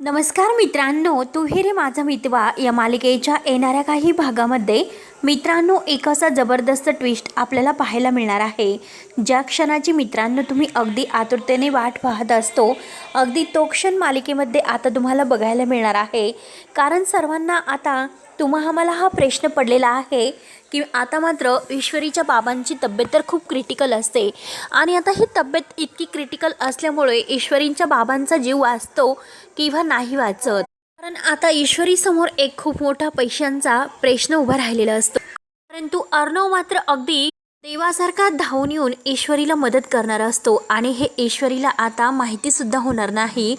नमस्कार मित्रांनो तू हे रे माझा मितवा या मालिकेच्या येणाऱ्या काही भागामध्ये मित्रांनो एक असा जबरदस्त ट्विस्ट आपल्याला पाहायला मिळणार आहे. ज्या क्षणाची मित्रांनो तुम्ही अगदी आतुरतेने वाट पाहत असतो अगदी तो क्षण मालिकेमध्ये आता तुम्हाला बघायला मिळणार आहे. कारण सर्वांना आता तुम्हा हा प्रश्न पडलेला आहे की आता मात्र ईश्वरीच्या बाबांची तब्येत तर खूप क्रिटिकल असते. आणि आता ही तब्येत इतकी क्रिटिकल असल्यामुळे ईश्वरींच्या बाबांचा जीव वाचतो किंवा नाही वाचत. कारण आता ईश्वरीसमोर एक खूप मोठा पैशांचा प्रश्न उभा राहिलेला असतो. परंतु अर्णव मात्र अगदी देवासारखा धावून येऊन ईश्वरीला मदत करणारा असतो आणि हे ईश्वरीला आता माहितीसुद्धा होणार नाही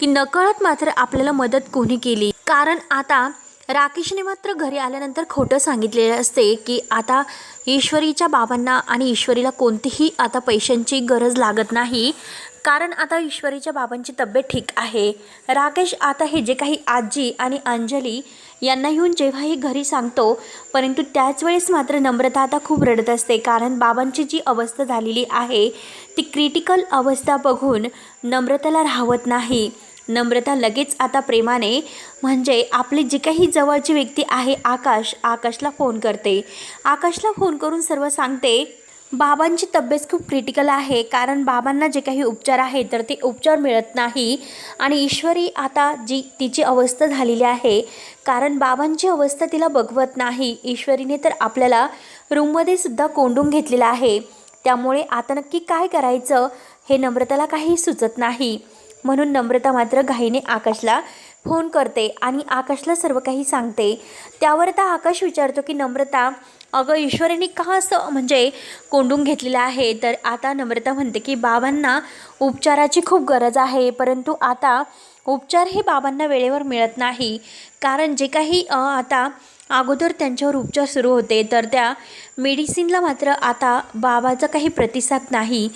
की नकळत मात्र आपल्याला मदत कोणी केली. कारण आता राकेशने मात्र घरी आल्यानंतर खोटं सांगितलेलं असते की आता ईश्वरीच्या बाबांना आणि ईश्वरीला कोणतीही आता पैशांची गरज लागत नाही. कारण आता ईश्वरीच्या बाबांची तब्येत ठीक आहे. राकेश आता हे जे काही आजी आणि अंजली यांना येऊन जेव्हाही घरी सांगतो परंतु त्याच वेळेस मात्र नम्रता आता खूप रडत असते. कारण बाबांची जी अवस्था झालेली आहे ती क्रिटिकल अवस्था बघून नम्रताला राहवत नाही. नम्रता लगेच आता प्रेमाने म्हणजे आपली जी काही जवळची व्यक्ती आहे आकाश आकाशला फोन करते. आकाशला फोन करून सर्व सांगते बाबांची तब्येत खूप क्रिटिकल आहे. कारण बाबांना जे काही उपचार आहे तर ते उपचार मिळत नाही. आणि ईश्वरी आता जी तिची अवस्था झालेली आहे कारण बाबांची अवस्था तिला बघवत नाही. ईश्वरीने तर आपल्याला रूममध्ये सुद्धा कोंडून घेतलेलं आहे. त्यामुळे आता नक्की काय करायचं हे नम्रताला काही सुचत नाही. म्हणून नम्रता मात्र घाईने आकाशला फोन करते आणि आकाशला सर्व काही सांगते. त्यावर आता आकाश विचारतो की नम्रता अगं ईश्वरीने का असं म्हणजे कोंडून घेतलेलं आहे? तर आता नम्रता म्हणते की बाबांना उपचाराची खूप गरज आहे परंतु आता उपचार हे बाबांना वेळेवर मिळत नाही. कारण जे काही आता अगोदर त्यांच्यावर उपचार सुरू होते तर त्या मेडिसिनला मात्र आता बाबाचा काही प्रतिसाद नाही.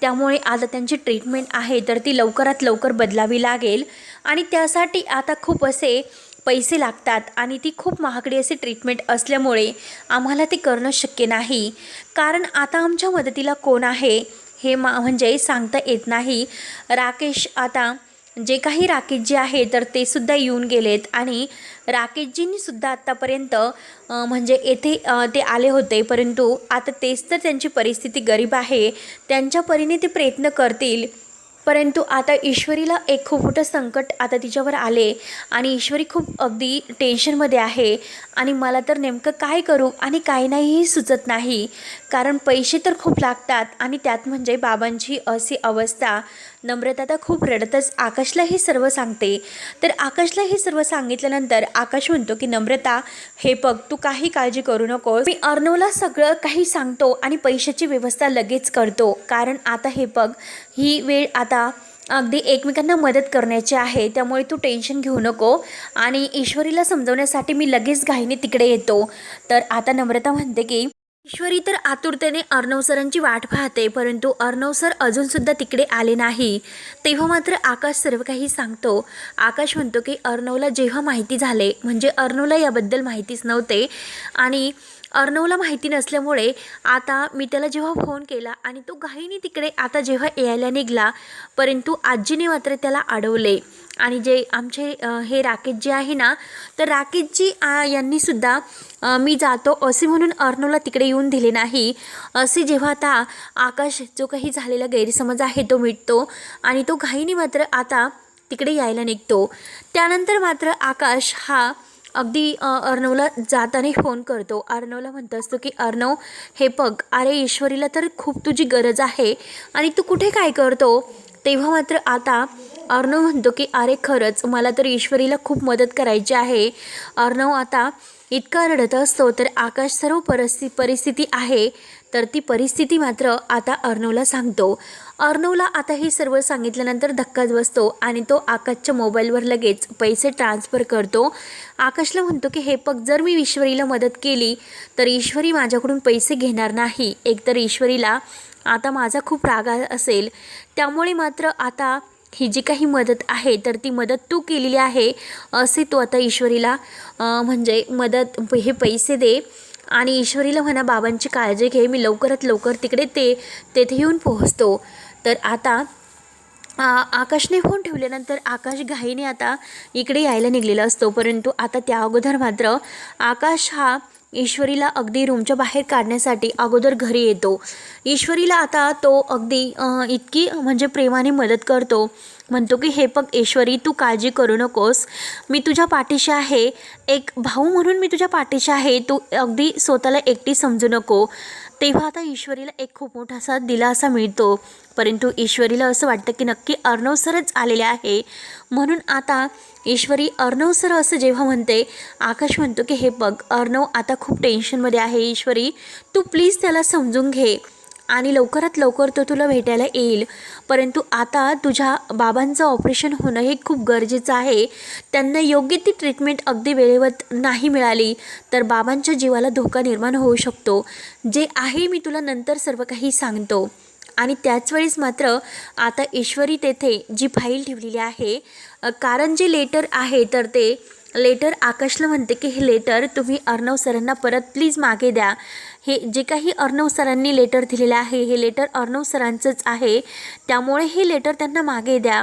त्यामुळे आता त्यांची ट्रीटमेंट आहे तर ती लवकरात लवकर बदलावी लागेल. आणि त्यासाठी आता खूप असे पैसे लागतात आणि ती खूप महागडी अशी ट्रीटमेंट असल्यामुळे आम्हाला ते करणं शक्य नाही. कारण आता आमच्या मदतीला कोण आहे हे मा म्हणजे सांगता येत नाही. राकेश आता जे काही राकेशजी आहे तर ते सुद्धा येऊन गेलेत आणि राकेशजींनीसुद्धा आत्तापर्यंत म्हणजे येथे ते आले होते. परंतु आता तेच तर त्यांची परिस्थिती गरीब आहे. त्यांच्या परीने ते प्रयत्न करतील. परंतु आता ईश्वरीला एक खूप मोठं संकट आता तिच्यावर आले आणि ईश्वरी खूप अगदी टेन्शनमध्ये आहे. आणि मला तर नेमकं काय करू? आणि काय नाहीही सुचत नाही. कारण पैसे तर खूप लागतात आणि त्यात म्हणजे बाबांची अशी अवस्था. नम्रता तर खूप रडतच आकाशला हे सर्व सांगते. तर आकाशला हे सर्व सांगितल्यानंतर आकाश म्हणतो की नम्रता हे बघ तू काही काळजी करू नको मी अर्णवला सगळं काही सांगतो आणि पैशाची व्यवस्था लगेच करतो. कारण आता हे बघ ही वेळ आता आता अगदी एकमेकांना मदत करण्याची आहे त्यामुळे तू टेन्शन घेऊ नको. आणि ईश्वरीला समजवण्यासाठी मी लगेच घाईने तिकडे येतो. तर आता नम्रता म्हणते की ईश्वरी तर आतुरतेने अर्णव सरांची वाट पाहते परंतु अर्णव सर अजूनसुद्धा तिकडे आले नाही. तेव्हा मात्र आकाश सर्व काही सांगतो. आकाश म्हणतो की अर्णवला जेव्हा माहिती झाले म्हणजे अर्णवला याबद्दल माहितीच नव्हते. आणि अर्णवला माहिती नसल्यामुळे आता मी त्याला जेव्हा फोन केला आणि तो घाईने तिकडे आता जेव्हा यायला निघाला परंतु आजीने मात्र त्याला अडवले. आणि जे आमचे हे राकेश जे आहे ना तर राकेशजी यांनीसुद्धा मी जातो असे म्हणून अर्णवला तिकडे येऊन दिले नाही. असे जेव्हा आता आकाश जो काही झालेला गैरसमज आहे तो मिटतो आणि तो घाईने मात्र आता तिकडे यायला निघतो. त्यानंतर मात्र आकाश हा अगदी अर्णवला जाताना फोन करतो. अर्णवला म्हणत असतो की अर्णव हे बघ अरे ईश्वरीला तर खूप तुझी गरज आहे. आणि तू कुठे काय करतो? तेव्हा मात्र आता अर्णव म्हणतो की अरे खरंच मला तर ईश्वरीला खूप मदत करायची आहे. अर्णव आता इतका रडत असतो तर आकाश सर्व परिस्थिती परिस्थिती आहे. तर ती परिस्थिती मात्र आता अर्णवला सांगतो. अर्णवला आता हे सर्व सांगितल्यानंतर धक्काच बसतो आणि तो आकाशच्या मोबाईलवर लगेच पैसे ट्रान्सफर करतो. आकाशला म्हणतो की हे पग जर मी ईश्वरीला मदत केली तर ईश्वरी माझ्याकडून पैसे घेणार नाही. एकतर ईश्वरीला आता माझा खूप राग असेल. त्यामुळे मात्र आता ही जी काही मदत आहे तर ती मदत तू केलेली आहे असे तू आता ईश्वरीला म्हणजे मदत हे पैसे दे. आणि ईश्वरीला म्हणा बाबांची काळजी घे मी लवकरात लवकर तिकडे ते तेथे येऊन पोहोचतो. तर आता आ- आकाशने फोन ठेवल्यानंतर आकाश घाईने आता इकडे यायला निघलेला असतो. परंतु आता त्या अगोदर मात्र आकाश हा ईश्वरीला अगदी रूमच्या बाहेर काढण्यासाठी अगोदर घरी येतो. ईश्वरीला आता तो अगदी इतकी म्हणजे प्रेमाने मदत करतो. म्हणतो की हे बघ ईश्वरी तू काळजी करू नकोस. मी तुझ्या पाठीशी आहे. एक भाऊ म्हणून मी तुझ्या पाठीशी आहे. तू अगदी स्वतःला एकटी समजू नको. तेव्हा आता ईश्वरीला एक खूप मोठा असा दिलासा मिळतो. परंतु ईश्वरीला असं वाटतं की नक्की अर्णव सरच आलेले आहे. म्हणून आता ईश्वरी अर्णव सर असं जेव्हा म्हणते आकाश म्हणतो की हे बघ अर्णव आता खूप टेन्शनमध्ये आहे. ईश्वरी तू प्लीज त्याला समजून घे. आणि लवकरात लवकर तो तुला भेटायला येईल. परंतु आता तुझ्या बाबांचं ऑपरेशन होणं हे खूप गरजेचं आहे. त्यांना योग्य ती ट्रीटमेंट अगदी वेळेवर नाही मिळाली तर बाबांच्या जीवाला धोका निर्माण होऊ शकतो. जे आहे मी तुला नंतर सर्व काही सांगतो. आणि त्याच वेळेस मात्र आता ईश्वरी तेथे जी फाईल ठेवलेली आहे कारण जे लेटर आहे तर ते लेटर आकाशला म्हणते की हे लेटर तुम्ही अर्णव सरांना परत प्लीज मागे द्या. हे जे काही अर्णव सरांनी लेटर दिलेलं आहे हे लेटर अर्णव सरांचंच आहे. त्यामुळे हे लेटर त्यांना मागे द्या.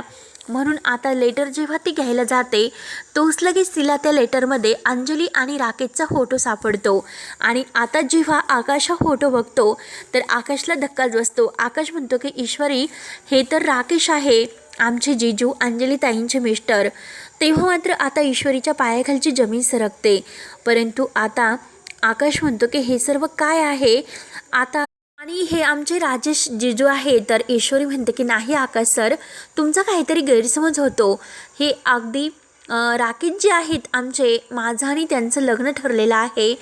म्हणून आता लेटर जेव्हा ती घ्यायला जाते तोच लगेच तिला त्या लेटरमध्ये अंजली आणि राकेशचा फोटो सापडतो. आणि आता जेव्हा आकाश हा फोटो बघतो तर आकाशला धक्काच बसतो. आकाश म्हणतो की ईश्वरी हे तर राकेश आहे आमचे जिजू अंजली ताईंचे मिस्टर तेव्हा मात्र आता ईश्वरीच्या पायाखालची जमीन सरकते. परंतु आता आकाश म्हणतो की हे सर्व काय आहे? आता आणि हे आमचे राजेश जिजू आहे. तर ईश्वरी म्हणते की नाही आकाश सर तुमचा काहीतरी गैरसमज होतो. हे अगदी राकेश जे आहेत आमचे माझं आणि त्यांचं लग्न ठरलेलं आहे.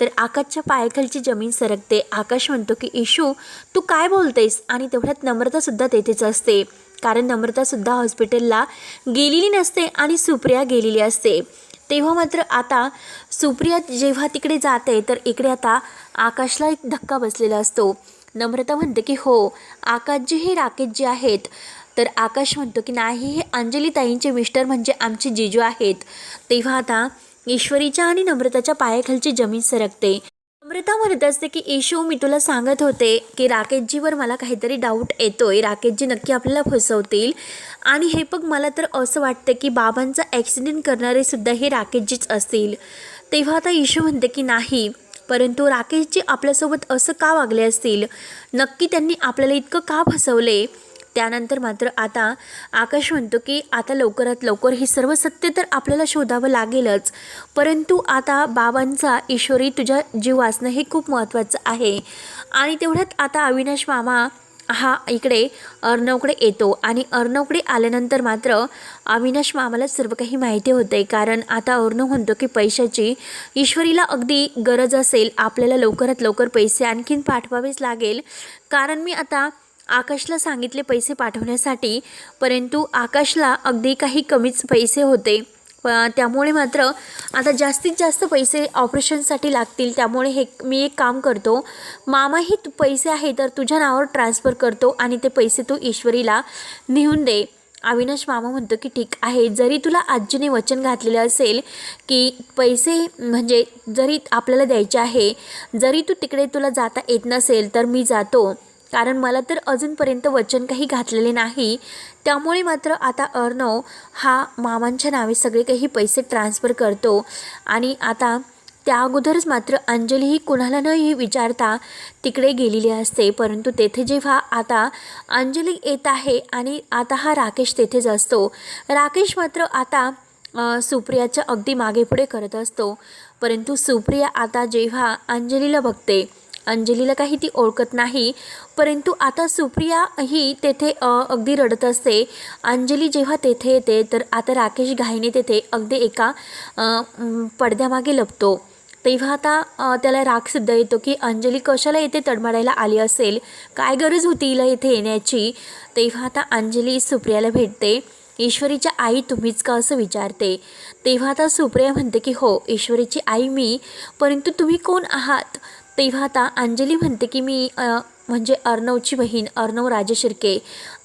तर आकाशच्या पायाखालची जमीन सरकते. आकाश म्हणतो की इशू तू काय बोलतेस? आणि तेवढ्यात नम्रतासुद्धा तेथेच असते. कारण नम्रतासुद्धा हॉस्पिटलला गेलेली नसते आणि सुप्रिया गेलेली असते. तेव्हा मात्र आता सुप्रिया जेव्हा तिकडे जाते तर इकडे आता आकाशला एक धक्का बसलेला असतो. नम्रता म्हणते की हो आकाशजी हे राकेश जे आहेत. तर आकाश म्हणतो की नाही हे अंजली ताईंचे मिस्टर म्हणजे आमचे जिजू आहेत. तेव्हा आता ईश्वरीच्या आणि नम्रताच्या पायाखालची जमीन सरकते. नम्रता म्हणत असते की येशू मी तुला सांगत होते की राकेशजीवर मला काहीतरी डाऊट येतोय. राकेशजी नक्की आपल्याला फसवतील. आणि हे बघ मला तर असं वाटतं की बाबांचा ॲक्सिडेंट करणारेसुद्धा हे राकेशजीच असतील. तेव्हा आता इशू म्हणते की नाही परंतु राकेशजी आपल्यासोबत असं का वागले असतील? नक्की त्यांनी आपल्याला इतकं का फसवले? त्यानंतर मात्र आता आकाश म्हणतो की आता लवकरात लवकर हे सर्व सत्य तर आपल्याला शोधावं लागेलच. परंतु आता बाबांचा ईश्वरी तुझ्या जीव वाचणं हे खूप महत्त्वाचं आहे. आणि तेवढ्यात आता अविनाश मामा हा इकडे अर्णवकडे येतो आणि अर्णवकडे आल्यानंतर मात्र अविनाश मामाला सर्व काही माहिती होते कारण आता अर्णव म्हणतो की पैशाची ईश्वरीला अगदी गरज असेल आपल्याला लवकरात लवकर पैसे आणखीन पाठवावेच लागेल. कारण मी आता आकाशला सांगितले पैसे पाठवण्यासाठी परंतु आकाशला अगदी काही कमीच पैसे होते. त्यामुळे मात्र आता जास्तीत जास्त पैसे ऑपरेशनसाठी लागतील. त्यामुळे हे मी एक काम करतो. मामाही तू पैसे आहे तर तुझ्या नावावर ट्रान्सफर करतो आणि ते पैसे तू ईश्वरीला नेऊन दे. अविनाश मामा म्हणतो की ठीक आहे. जरी तुला आजीने वचन घातलेलं असेल की पैसे म्हणजे जरी आपल्याला द्यायचे आहे जरी तू तिकडे तुला जाता येत नसेल तर मी जातो. कारण मला तर अजूनपर्यंत वचन काही घातलेले नाही. त्यामुळे मात्र आता अर्णव हा मामांच्या नावे सगळे काही पैसे ट्रान्सफर करतो. आणि आता त्या अगोदरच मात्र अंजली ही कुणाला नही विचारता तिकडे गेलेली असते. परंतु तेथे जेव्हा आता अंजली येत आहे आणि आता हा राकेश तेथेच असतो. राकेश मात्र आता सुप्रियाच्या अगदी मागेपुढे करत असतो. परंतु सुप्रिया आता जेव्हा अंजलीला बघते अंजलीला काही ती ओळखत नाही. परंतु आता सुप्रिया ही तेथे अगदी रडत असते. अंजली जेव्हा तेथे येते तर आता राकेश घाईने तेथे अगदी एका पडद्यामागे लपतो. तेव्हा आता त्याला रागसुद्धा येतो की अंजली कशाला येथे तडमडायला आली असेल? काय गरज होती हिला येथे येण्याची? तेव्हा आता अंजली सुप्रियाला भेटते. ईश्वरीच्या आई तुम्हीच का असं विचारते? तेव्हा आता सुप्रिया म्हणते की हो ईश्वरीची आई मी. परंतु तुम्ही कोण आहात? तेव्हा आता अंजली म्हणते की मी म्हणजे अर्णवची बहीण अर्णव राजशिर्के.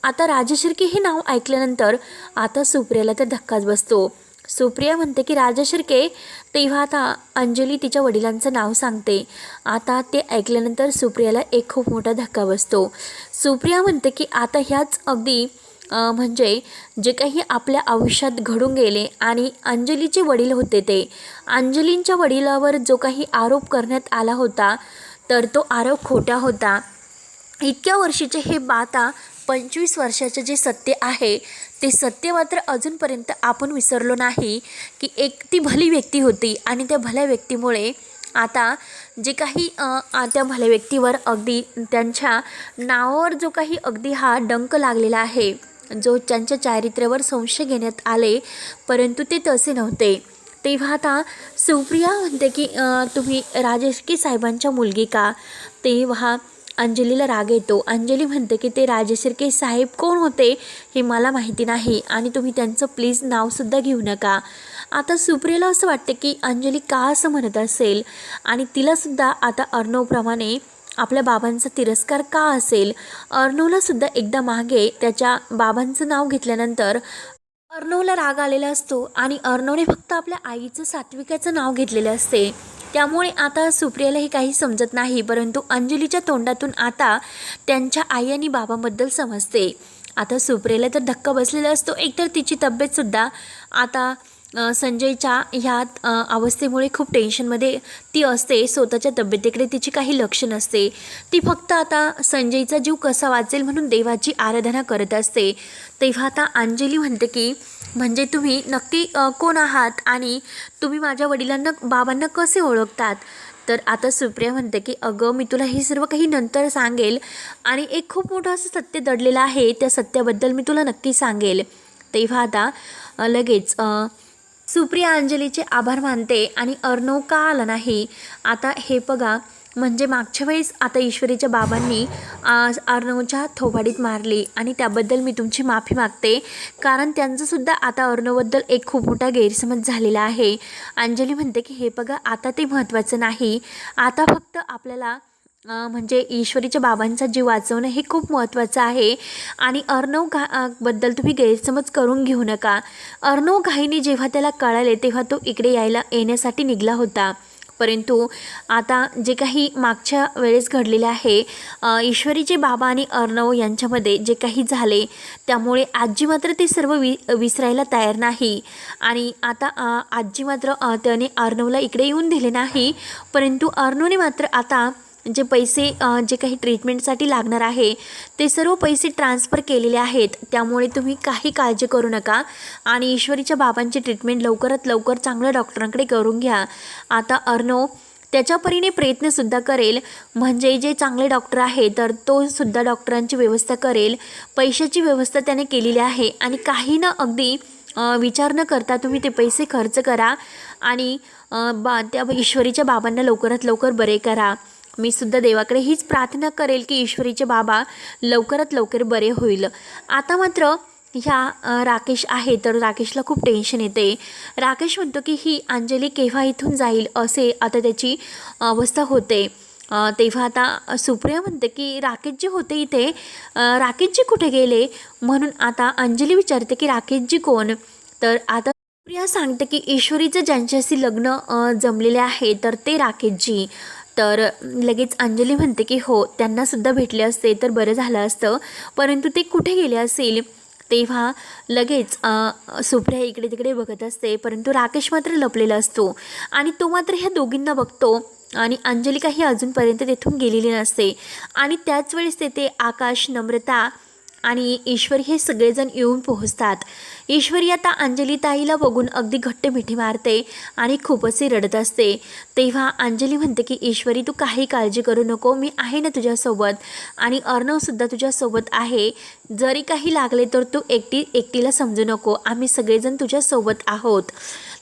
आता राजशिर्के हे नाव ऐकल्यानंतर आता सुप्रियाला तर धक्काच बसतो. सुप्रिया म्हणते की राजशिर्के तेव्हा आता अंजली तिच्या वडिलांचं नाव सांगते. आता ते ऐकल्यानंतर सुप्रियाला एक खूप मोठा धक्का बसतो. सुप्रिया म्हणते की आता ह्याच अगदी म्हणजे जे काही आपल्या आयुष्यात घडून गेले आणि अंजलीचे वडील होते ते. अंजलींच्या वडिलावर जो काही आरोप करण्यात आला होता तर तो आरोप खोटा होता. इतक्या वर्षीचे हे बाता पंचवीस वर्षाचे जे सत्य आहे ते सत्य मात्र अजूनपर्यंत आपण विसरलो नाही की एक ती भली व्यक्ती होती आणि त्या भल्या व्यक्तीमुळे आता जे काही त्या भल्या व्यक्तीवर अगदी त्यांच्या नावावर जो काही अगदी हा डंक लागलेला आहे जो त्यांच्या चारित्र्यावर संशय घेण्यात आले परंतु ते तसे नव्हते. तेव्हा आता सुप्रिया म्हणते की तुम्ही राजेश की साहेबांच्या मुलगी का? तेव्हा अंजलीला राग येतो. अंजली म्हणते की ते राजेशिर्के साहेब कोण होते हे मला माहिती नाही आणि तुम्ही त्यांचं प्लीज नावसुद्धा घेऊ नका. आता सुप्रियाला असं वाटतं की अंजली का असं म्हणत असेल? आणि तिलासुद्धा आता अर्णवप्रमाणे आपल्या बाबांचा तिरस्कार का असेल? अर्णवलासुद्धा एकदा मागे त्याच्या बाबांचं नाव घेतल्यानंतर अर्णवला राग आलेला असतो आणि अर्णवने फक्त आपल्या आईचं सात्विकाचं नाव घेतलेलं असते. त्यामुळे आता सुप्रियाला हे काही समजत नाही परंतु अंजलीच्या तोंडातून आता त्यांच्या आई आणि बाबांबद्दल समजते. आता सुप्रियाला तर धक्का बसलेला असतो एकतर तिची तब्येतसुद्धा आता संजयच्या ह्या अवस्थेमुळे खूप टेन्शनमध्ये ती असते स्वतःच्या तब्येतीकडे तिची काही लक्ष नसते. ती फक्त आता संजयचा जीव कसा वाचेल म्हणून देवाची आराधना करत असते. तेव्हा आता अंजली म्हणते की म्हणजे तुम्ही नक्की कोण आहात आणि तुम्ही माझ्या वडिलांना बाबांना कसे ओळखतात? तर आता सुप्रिया म्हणते की अगं मी तुला हे सर्व काही नंतर सांगेल आणि एक खूप मोठं असं सत्य दडलेलं आहे त्या सत्याबद्दल मी तुला नक्की सांगेल. तेव्हा आता लगेच सुप्रिया अंजलीचे आभार मानते आणि अर्णव का आला नाही? आता हे बघा म्हणजे मागच्या वेळेस आता ईश्वरीच्या बाबांनी आज अर्णवच्या थोबाडीत मारली आणि त्याबद्दल मी तुमची माफी मागते. कारण त्यांचंसुद्धा आता अर्णवबद्दल एक खूप मोठा गैरसमज झालेला आहे. अंजली म्हणते की हे बघा आता ते महत्त्वाचं नाही. आता फक्त आपल्याला म्हणजे ईश्वरीच्या बाबांचा जीव वाचवणं हे खूप महत्त्वाचं आहे. आणि अर्णव घा बद्दल तुम्ही गैरसमज करून घेऊ नका. अर्णव घाईने जेव्हा त्याला कळाले तेव्हा तो इकडे यायला येण्यासाठी निघाला होता. परंतु आता जे काही मागच्या वेळेस घडलेले आहे ईश्वरीचे बाबा आणि अर्णव यांच्यामध्ये जे काही झाले त्यामुळे आजी मात्र ते सर्व वि विसरायला तयार नाही. आणि आता आजी मात्र त्याने अर्णवला इकडे येऊन दिले नाही. परंतु अर्णवने मात्र आता जे पैसे जे काही ट्रीटमेंटसाठी लागणार आहे ते सर्व पैसे ट्रान्सफर केलेले आहेत. त्यामुळे तुम्ही काही काळजी करू नका आणि ईश्वरीच्या बाबांची ट्रीटमेंट लवकरात लवकर चांगल्या डॉक्टरांकडे करून घ्या. आता अर्णव त्याच्या परीने प्रयत्नसुद्धा करेल. म्हणजे जे चांगले डॉक्टर आहे तर तो सुद्धा डॉक्टरांची व्यवस्था करेल. पैशाची व्यवस्था त्याने केलेली आहे आणि काही ना अगदी विचार न करता तुम्ही ते पैसे खर्च करा आणि बा त्या ईश्वरीच्या बाबांना लवकरात लवकर बरे करा. मी सुद्धा देवाकडे हीच प्रार्थना करेल की ईश्वरीचे बाबा लवकरात लवकर बरे होईल. आता मात्र ह्या राकेश आहे तर राकेशला खूप टेन्शन येते. राकेश म्हणतो की ही अंजली केव्हा इथून जाईल असे आता त्याची अवस्था होते. तेव्हा आता सुप्रिया म्हणते की राकेशजी होते इथे. राकेशजी कुठे गेले? म्हणून आता अंजली विचारते की राकेशजी कोण? तर आता प्रिया सांगते की ईश्वरीचं ज्यांच्याशी लग्न जमलेले आहे तर ते राकेशजी. तर लगेच अंजली म्हणते की हो त्यांनासुद्धा भेटले असते तर बरं झालं असतं. परंतु ते कुठे गेले असेल? तेव्हा लगेच सुप्रिया इकडे तिकडे बघत असते परंतु राकेश मात्र लपलेला असतो. आणि तो मात्र ह्या दोघींना बघतो. आणि अंजली काही अजूनपर्यंत तेथून गेलेली नसते. आणि त्याच वेळेस तेथे आकाश नम्रता आणि ईश्वरी हे सगळेजण येऊन पोहोचतात. ईश्वरी आता अंजली ताईला बघून अगदी घट्ट मिठी मारते आणि खूपच रडत असते. तेव्हा अंजली म्हणते की ईश्वरी तू काही काळजी करू नको. मी आहे ना तुझ्यासोबत आणि अर्णवसुद्धा तुझ्यासोबत आहे. जरी काही लागले तर तू एकटी एकटीला समजू नको. आम्ही सगळेजण तुझ्यासोबत आहोत.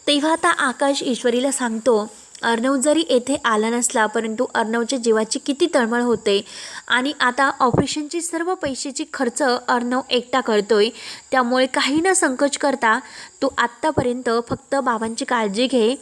तेव्हा आता आकाश ईश्वरीला सांगतो अर्णव जरी येथे आला नसला परंतु अर्णवच्या जीवाची किती तळमळ होते? आणि आता ऑपरेशनची सर्व पैशाची खर्च अर्णव एकटा करतोय त्यामुळे काही न संकोच करता तू आत्तापर्यंत फक्त बाबांची काळजी घे.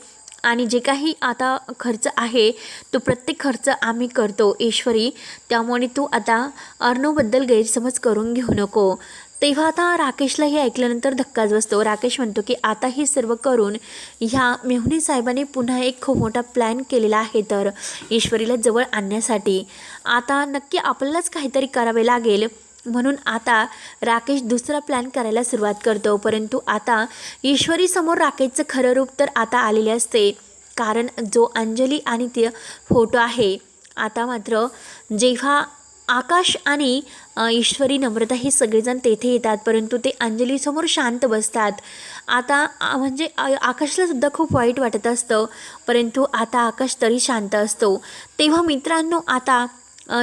आणि जे काही आता खर्च आहे तो प्रत्येक खर्च आम्ही करतो ईश्वरी. त्यामुळे तू आता अर्णवबद्दल गैरसमज करून घेऊ नको. तेव्हा आता राकेशला हे ऐकल्यानंतर धक्काच बसतो. राकेश म्हणतो की आता हे सर्व करून ह्या मेहुणी साहेबांनी पुन्हा एक खूप मोठा प्लॅन केलेला आहे तर ईश्वरीला जवळ आणण्यासाठी. आता नक्की आपल्यालाच काहीतरी करावे लागेल. म्हणून आता राकेश दुसरा प्लॅन करायला सुरुवात करतो. परंतु आता ईश्वरीसमोर राकेशचं खरं रूप तर आता आलेले असते. कारण जो अंजली आणि ते फोटो आहे आता मात्र जेव्हा आकाश आणि ईश्वरी नम्रता हे सगळेजण तेथे येतात परंतु ते अंजलीसमोर शांत बसतात. आता म्हणजे आकाशलासुद्धा खूप वाईट वाटत असतं परंतु आता आकाश तरी शांत असतो. तेव्हा मित्रांनो आता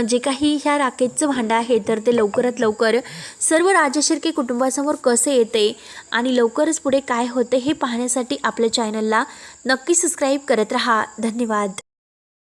जे काही ह्या राकेशचं भांडं आहे तर ते लवकरात लवकर सर्व राजशिर्के कुटुंबासमोर कसे येते आणि लवकरच पुढे काय होते हे पाहण्यासाठी आपल्या चॅनलला नक्की सबस्क्राईब करत राहा. धन्यवाद.